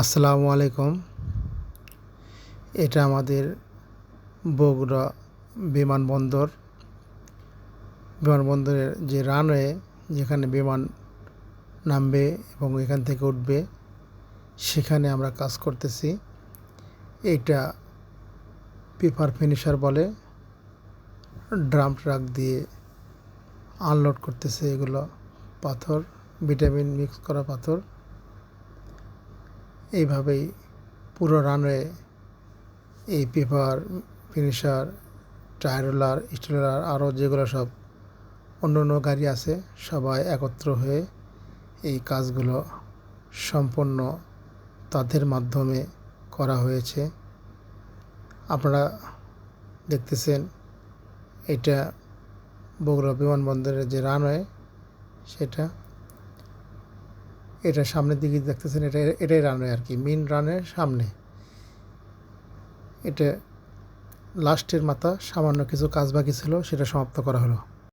আসসালামু আলাইকুম। এটা আমাদের বগুড়া বিমানবন্দর। বিমানবন্দরের যে রানওয়ে, যেখানে বিমান নামবে এবং এখান থেকে উঠবে, সেখানে আমরা কাজ করতেছি। এটা পেপার ফিনিশার বলে, ড্রাম ট্রাক দিয়ে আনলোড করতেছে এগুলো পাথর, ভিটামিন মিক্স করা পাথর। এইভাবেই পুরো রানওয়ে এই পেপার ফিনিশার টায়ারোলার রোলার আরও যেগুলো সব অন্য অন্য গাড়ি আছে, সবাই একত্র হয়ে এই কাজগুলো সম্পন্ন তাদের মাধ্যমে করা হয়েছে। আপনারা দেখতেছেন এটা বগুড়া বিমানবন্দরের যে রানওয়ে সেটা এটা সামনের দিকে দেখতেছেন, এটা, এটাই রানওয়ে আর কি মেন রানের সামনে। এটা লাস্টের মাথা, সামান্য কিছু কাজ বাকি ছিল, সেটা সমাপ্ত করা হলো।